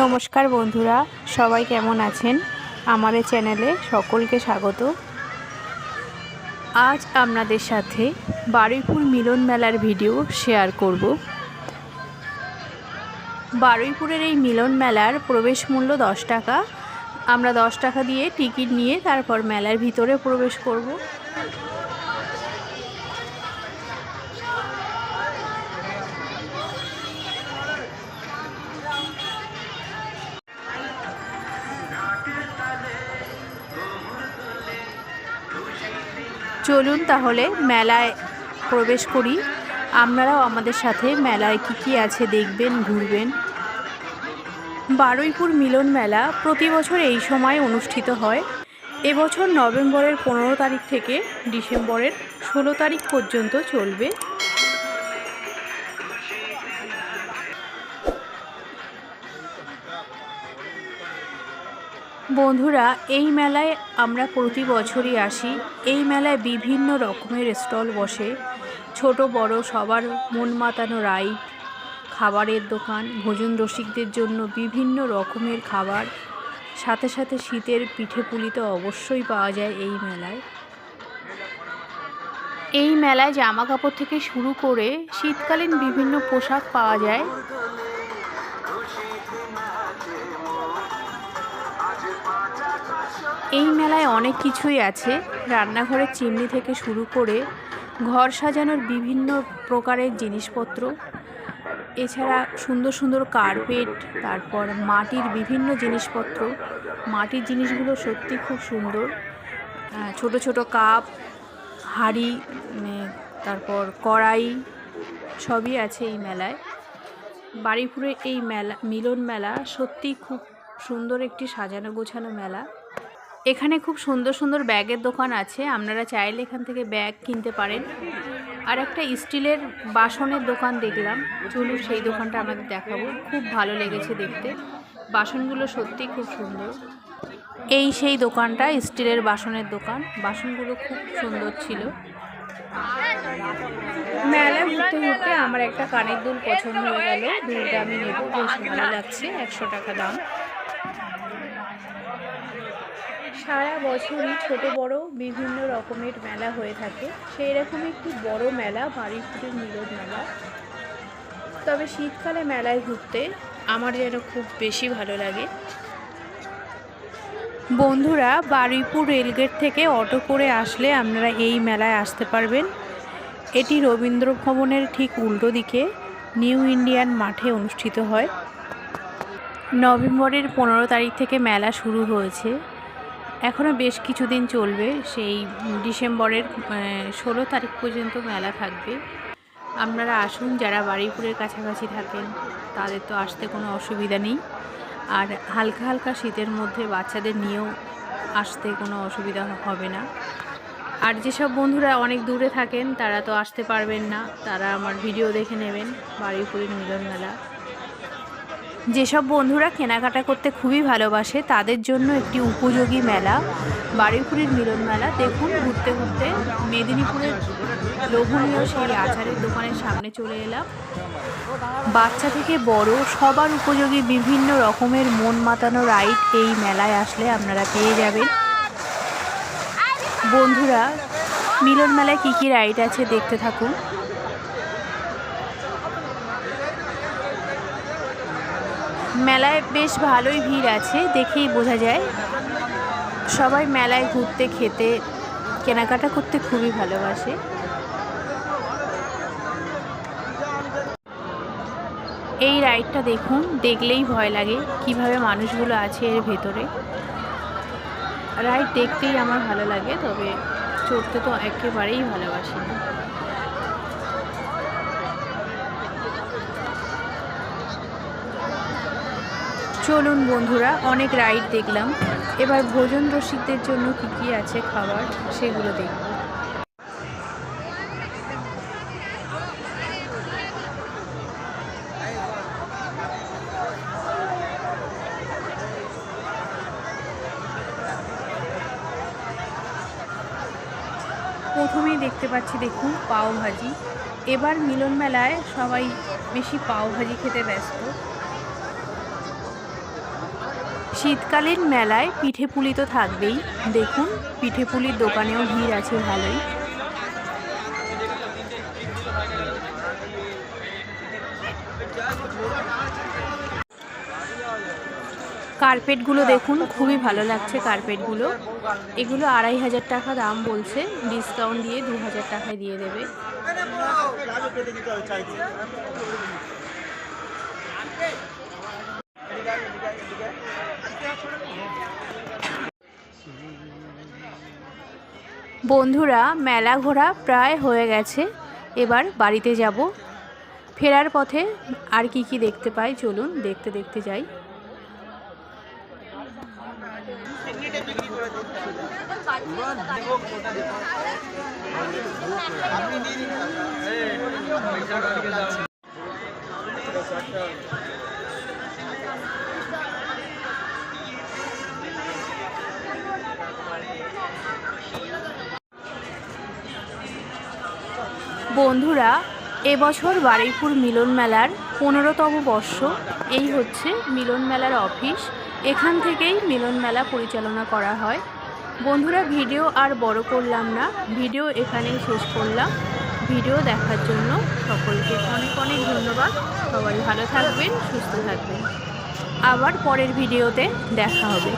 নমস্কার বন্ধুরা, সবাই কেমন আছেন? আমাদের চ্যানেলে সকলকে স্বাগত। আজ আপনাদের সাথে বারুইপুর মিলন মেলার ভিডিও শেয়ার করব। বারুইপুরের এই মিলন মেলার প্রবেশ মূল্য দশ টাকা। আমরা দশ টাকা দিয়ে টিকিট নিয়ে তারপর মেলার ভিতরে প্রবেশ করব। চলুন তাহলে মেলায় প্রবেশ করি। আপনারাও আমাদের সাথে মেলায় কি কি আছে দেখবেন, ঘুরবেন। বারুইপুর মিলন মেলা প্রতি বছর এই সময় অনুষ্ঠিত হয়। এবছর নভেম্বরের পনেরো তারিখ থেকে ডিসেম্বরের ষোলো তারিখ পর্যন্ত চলবে। বন্ধুরা, এই মেলায় আমরা প্রতি বছরই আসি। এই মেলায় বিভিন্ন রকমের স্টল বসে। ছোট, বড়, সবার মন মাতানো রাইড, খাবারের দোকান, ভোজন রসিকদের জন্য বিভিন্ন রকমের খাবার। সাথে সাথে শীতের পিঠে পুলি তো অবশ্যই পাওয়া যায় এই মেলায়। এই মেলায় জামা কাপড় থেকে শুরু করে শীতকালীন বিভিন্ন পোশাক পাওয়া যায়। এই মেলায় অনেক কিছুই আছে। রান্নাঘরের চিমনি থেকে শুরু করে ঘর সাজানোর বিভিন্ন প্রকারের জিনিসপত্র। এছাড়া সুন্দর সুন্দর কার্পেট তারপর মাটির বিভিন্ন জিনিসপত্র। মাটির জিনিসগুলো সত্যি খুব সুন্দর। ছোট ছোট কাপ হাঁড়ি তারপর কড়াই, সবই আছে এই মেলায়। বাড়িপুরে এই মেলা, মিলন মেলা সত্যি খুব সুন্দর একটি সাজানো গোছানো মেলা। এখানে খুব সুন্দর সুন্দর ব্যাগের দোকান আছে। আপনারা চাইলে এখান থেকে ব্যাগ কিনতে পারেন। আর একটা স্টিলের বাসনের দোকান দেখলাম। চলুন সেই দোকানটা আমাদের দেখাবো। খুব ভালো লেগেছে দেখতে। বাসনগুলো সত্যি খুব সুন্দর। এই সেই দোকানটা, স্টিলের বাসনের দোকান। বাসনগুলো খুব সুন্দর ছিল। মেলা ঘুরতে ঘুরতে আমার একটা কানের দুল পছন্দ হয়ে গেল। দুলটা আমি নেব। বেশ ভালো লাগছে। একশো টাকা দাম। সারা বছরই ছোট বড় বিভিন্ন রকমের মেলা হয়ে থাকে। সেই রকম একটি বড় মেলা বাড়িপুরের মিলন মেলা। তবে শীতকালে মেলায় ঘুরতে আমার যেন খুব বেশি ভালো লাগে। বন্ধুরা বারুইপুর রেলগেট থেকে অটো করে আসলে আপনারা এই মেলায় আসতে পারবেন। এটি রবীন্দ্র ভবনের ঠিক উল্টো দিকে নিউ ইন্ডিয়ান মাঠে অনুষ্ঠিত হয়। নভেম্বরের পনেরো তারিখ থেকে মেলা শুরু হয়েছে। এখনও বেশ কিছুদিন চলবে। সেই ডিসেম্বরের ষোলো তারিখ পর্যন্ত মেলা থাকবে। আপনারা আসুন, যারা বারুইপুরের কাছাকাছি থাকেন, তাদের তো আসতে কোনো অসুবিধা নেই। আর হালকা হালকা শীতের মধ্যে বাচ্চাদের নিয়েও আসতে কোনো অসুবিধা হবে না। আর যেসব বন্ধুরা অনেক দূরে থাকেন, তারা তো আসতে পারবেন না। তারা আমার ভিডিও দেখে নেবেন, বারুইপুরের মিলন মেলা। যেসব বন্ধুরা কেনাকাটা করতে খুবই ভালোবাসে, তাদের জন্য একটি উপযোগী মেলা। বারুইপুরের মিলন মেলা, দেখুন, ঘুরতে ঘুরতে মেদিনীপুরের লোভনীয় সেই আচারের দোকানের সামনে চলে এলাম। বাচ্চা থেকে বড়, সবার উপযোগী বিভিন্ন রকমের মন মাতানো রাইড এই মেলায় আসলে আপনারা পেয়ে যাবেন। বন্ধুরা, মিলন মেলায় কী কী রাইড আছে দেখতে থাকুন। মেলায় বেশ ভালোই ভিড় আছে, দেখেই বোঝা যায়। সবাই মেলায় ঘুরতে, খেতে, কেনাকাটা করতে খুবই ভালোবাসে। এই রাইডটা দেখুন, দেখলেই ভয় লাগে কীভাবে মানুষগুলো আছে এর ভেতরে। রাইড দেখতেই আমার ভালো লাগে, তবে চড়তে তো একেবারেই ভালোবাসি না। চলুন বন্ধুরা, অনেক রাইড দেখলাম। এবার ভোজন রসিকদের জন্য কী কী আছে খাবার, সেগুলো দেখব। প্রথমেই দেখতে পাচ্ছি, দেখুন পাও ভাজি এবার মিলন মেলায় সবাই বেশি পাও ভাজি খেতে ব্যস্ত। শীতকালীন মেলায় পিঠে পুলি তো থাকবেই। দেখুন, পিঠে পুলির দোকানেও ভিড় আছে ভালোই। কার্পেটগুলো দেখুন, খুবই ভালো লাগছে কার্পেটগুলো। এগুলো আড়াই হাজার টাকা দাম বলছে, ডিসকাউন্ট দিয়ে দু হাজার টাকায় দিয়ে দেবে। বন্ধুরা, মেলা ঘোরা প্রায় হয়ে গেছে। এবার বাড়িতে যাব। ফেরার পথে আর কি কি দেখতে পাই, চলুন দেখতে দেখতে যাই। বন্ধুরা, এবছর বারুইপুর মিলন মেলার পনেরোতম বর্ষ। এই হচ্ছে মিলন মেলার অফিস। এখান থেকেই মিলন মেলা পরিচালনা করা হয়। বন্ধুরা, ভিডিও আর বড় করলাম না। ভিডিও এখানেই শেষ করলাম। ভিডিও দেখার জন্য সকলকে অনেক অনেক ধন্যবাদ। সবাই ভালো থাকবেন, সুস্থ থাকবেন। আবার পরের ভিডিওতে দেখা হবে।